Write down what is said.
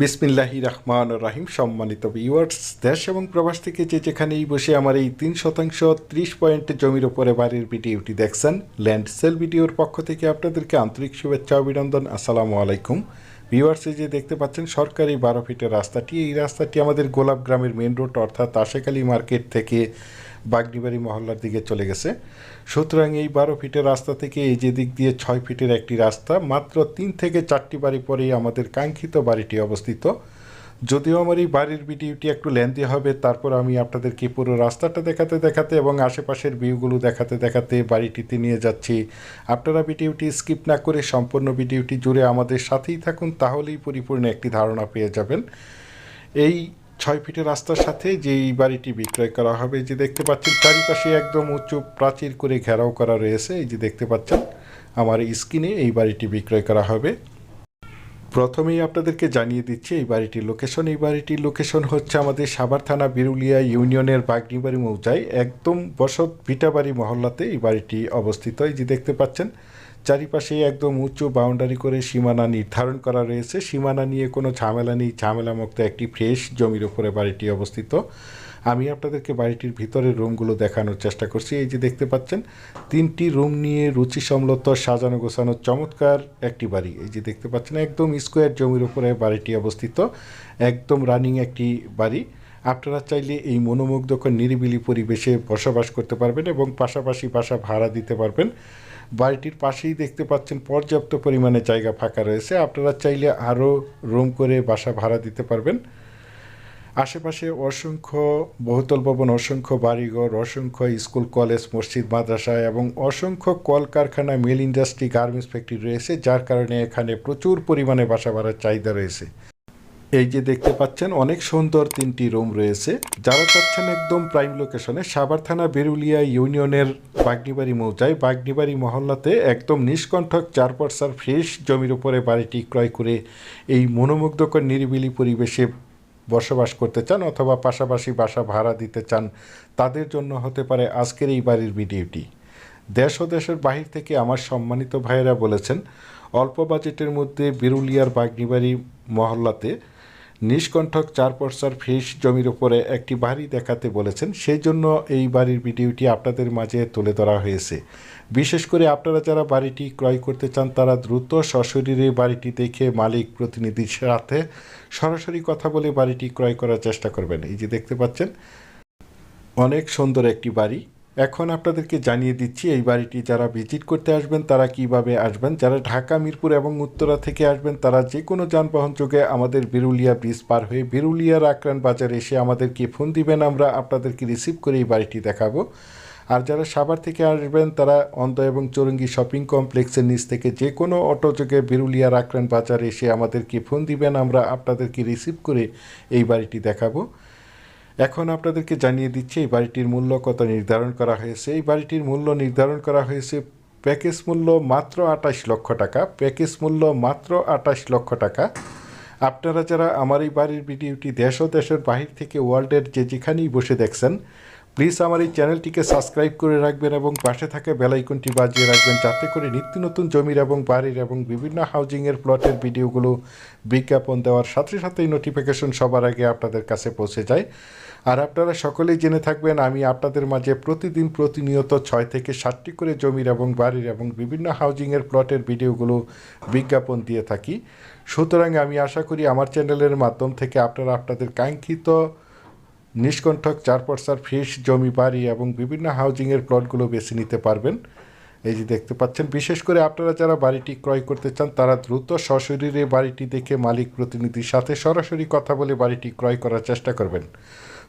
বিসমিল্লাহি রহমান রাহিম, সম্মানিত ভিউয়ার্স দেশ এবং প্রবাস থেকে যে যেখানেই বসে আমার এই তিন শতাংশ ত্রিশ পয়েন্ট জমির ওপরে বাড়ির ভিডিওটি দেখছেন, ল্যান্ড সেল ভিডিওর পক্ষ থেকে আপনাদেরকে আন্তরিক শুভেচ্ছা, অভিনন্দন, আসসালামু আলাইকুম। ভিউয়ার্স যে দেখতে পাচ্ছেন, সরকারি বারো ফিটের রাস্তাটি, এই রাস্তাটি আমাদের গোলাপ গ্রামের মেন রোড অর্থাৎ আশেকালি মার্কেট থেকে বাগনিবাড়ি মহল্লার দিকে চলে গেছে। সুতরাং এই বারো ফিটের রাস্তা থেকে এই যে দিক দিয়ে ছয় ফিটের একটি রাস্তা, মাত্র তিন থেকে চারটি বাড়ি পরেই আমাদের কাঙ্ক্ষিত বাড়িটি অবস্থিত। যদিও আমার এই বাড়ির ভিডিওটি একটু লেন্দি হবে, তারপর আমি আপনাদেরকে পুরো রাস্তাটা দেখাতে দেখাতে এবং আশেপাশের ভিউগুলো দেখাতে দেখাতে বাড়িটিতে নিয়ে যাচ্ছি। আপনারা ভিডিওটি স্কিপ না করে সম্পূর্ণ ভিডিওটি জুড়ে আমাদের সাথেই থাকুন, তাহলেই পরিপূর্ণ একটি ধারণা পেয়ে যাবেন। এই ছয় ফিটের রাস্তার সাথে যে এই বাড়িটি বিক্রয় করা হবে যে দেখতে পাচ্ছেন, চারিপাশে একদম উঁচু প্রাচীর করে ঘেরাও করা রয়েছে। এই যে দেখতে পাচ্ছেন, আমার স্ক্রিনে এই বাড়িটি বিক্রয় করা হবে। প্রথমেই আপনাদেরকে জানিয়ে দিচ্ছি, এই বাড়িটির লোকেশন এই বাড়িটির লোকেশন হচ্ছে আমাদের সাভার থানা বিরুলিয়া ইউনিয়নের বাগনিবাড়ি মৌজায়। একদম বসত ভিটাবাড়ি মহল্লাতে এই বাড়িটি অবস্থিত। এই যে দেখতে পাচ্ছেন চারিপাশে একদম উঁচু বাউন্ডারি করে সীমানা নির্ধারণ করা রয়েছে। সীমানা নিয়ে কোনো ঝামেলা নেই। ঝামেলামুক্ত একটি ফ্রেশ জমির উপরে বাড়িটি অবস্থিত। আমি আপনাদেরকে বাড়িটির ভিতরের রুমগুলো দেখানোর চেষ্টা করছি। এই যে দেখতে পাচ্ছেন, তিনটি রুম নিয়ে রুচিসম্মত সাজানো গোছানো, চমৎকার একটি বাড়ি। এই যে দেখতে পাচ্ছেন, একদম স্কোয়ার জমির উপরে বাড়িটি অবস্থিত, একদম রানিং একটি বাড়ি। আপনারা চাইলে এই মনোমুগ্ধকর, নিরিবিলি পরিবেশে বসবাস করতে পারবেন এবং পাশাপাশি বাসা ভাড়া দিতে পারবেন। বাড়িটির পাশেই দেখতে পাচ্ছেন, পর্যাপ্ত পরিমাণে জায়গা ফাঁকা রয়েছে। আপনারা চাইলে আরও রুম করে বাসা ভাড়া দিতে পারবেন। আশেপাশে অসংখ্য বহুতল ভবন, অসংখ্য বাড়িঘর, অসংখ্য স্কুল, কলেজ, মসজিদ, মাদ্রাসা এবং অসংখ্য কলকারখানা, মিল ইন্ডাস্ট্রি, গার্মেন্টস ফ্যাক্টরি রয়েছে, যার কারণে এখানে প্রচুর পরিমাণে বাসা ভাড়ার চাহিদা রয়েছে। এই যে দেখতে পাচ্ছেন, অনেক সুন্দর তিনটি রুম রয়েছে। যারা চাচ্ছেন একদম প্রাইম লোকেশনে, সাভার থানা বেরুলিয়া ইউনিয়নের বাগনিবাড়ি মৌজায়, বাগনিবাড়ি মহল্লাতে একদম নিষ্কণ্ঠক চার পর্সার ফ্রেশ জমির উপরে বাড়িটি ক্রয় করে এই মনোমুগ্ধকর নিরিবিলি পরিবেশে বসবাস করতে চান অথবা পাশাপাশি বাসা ভাড়া দিতে চান, তাদের জন্য হতে পারে আজকের এই বাড়ির ভিডিওটি। দেশ ও দেশের বাহির থেকে আমার সম্মানিত ভাইয়েরা বলেছেন, অল্প বাজেটের মধ্যে বিরুলিয়ার বাগনিবাড়ি মহল্লাতে নিষ্কণ্ঠক চার পর্সার ফ্রেশ জমির উপরে একটি বাড়ি দেখাতে বলেছেন। সেই জন্য এই বাড়ির ভিডিওটি আপনাদের মাঝে তুলে ধরা হয়েছে। বিশেষ করে আপনারা যারা বাড়িটি ক্রয় করতে চান, তারা দ্রুত সশরীরে বাড়িটি দেখে মালিক প্রতিনিধির সাথে সরাসরি কথা বলে বাড়িটি ক্রয় করার চেষ্টা করবেন। এই যে দেখতে পাচ্ছেন, অনেক সুন্দর একটি বাড়ি। এখন আপনাদেরকে জানিয়ে দিচ্ছি, এই বাড়িটি যারা ভিজিট করতে আসবেন, তারা কীভাবে আসবেন? যারা ঢাকা, মিরপুর এবং উত্তরা থেকে আসবেন, তারা যে কোনো যানবাহন যোগে আমাদের বিরুলিয়া ব্রিজ পার হয়ে বিরুলিয়ার আক্রান বাজারে এসে আমাদেরকে ফোন দিবেন, আমরা আপনাদেরকে রিসিভ করে এই বাড়িটি দেখাবো। আর যারা সাভার থেকে আসবেন, তারা অন্ধ এবং চৌরঙ্গি শপিং কমপ্লেক্সের নিচ থেকে যে কোনো অটো যোগে বিরুলিয়ার আক্রান বাজারে এসে আমাদেরকে ফোন দিবেন, আমরা আপনাদেরকে রিসিভ করে এই বাড়িটি দেখাবো। এখন আপনাদেরকে জানিয়ে দিচ্ছি, এই বাড়িটির মূল্য কত নির্ধারণ করা হয়েছে? এই বাড়িটির মূল্য নির্ধারণ করা হয়েছে প্যাকেজ মূল্য মাত্র আঠাশ লক্ষ টাকা। প্যাকেজ মূল্য মাত্র আঠাশ লক্ষ টাকা। আপনারা যারা আমার এই বাড়ির ভিডিওটি দেশ ও দেশের বাহির থেকে ওয়ার্ল্ডের যে যেখানেই বসে দেখছেন, প্লিজ আমার এই চ্যানেলটিকে সাবস্ক্রাইব করে রাখবেন এবং পাশে থাকা বেলাইকনটি বাজিয়ে রাখবেন, যাতে করে নিত্য নতুন জমির এবং বাড়ির এবং বিভিন্ন হাউজিংয়ের প্লটের ভিডিওগুলো বিজ্ঞাপন দেওয়ার সাথে সাথেই নোটিফিকেশন সবার আগে আপনাদের কাছে পৌঁছে যায়। আর আপনারা সকলেই জেনে থাকবেন, আমি আপনাদের মাঝে প্রতিদিন প্রতিনিয়ত ছয় থেকে সাতটি করে জমির এবং বাড়ির এবং বিভিন্ন হাউজিংয়ের প্লটের ভিডিওগুলো বিজ্ঞাপন দিয়ে থাকি। সুতরাং আমি আশা করি আমার চ্যানেলের মাধ্যম থেকে আপনারা আপনাদের কাঙ্ক্ষিত, নিষ্কণ্ঠক চার পর্সার ফ্রেশ জমি, বাড়ি এবং বিভিন্ন হাউজিংয়ের প্লটগুলো বেছে নিতে পারবেন। এই যে দেখতে পাচ্ছেন, বিশেষ করে আপনারা যারা বাড়িটি ক্রয় করতে চান, তারা দ্রুত সশরীরে বাড়িটি দেখে মালিক প্রতিনিধির সাথে সরাসরি কথা বলে বাড়িটি ক্রয় করার চেষ্টা করবেন।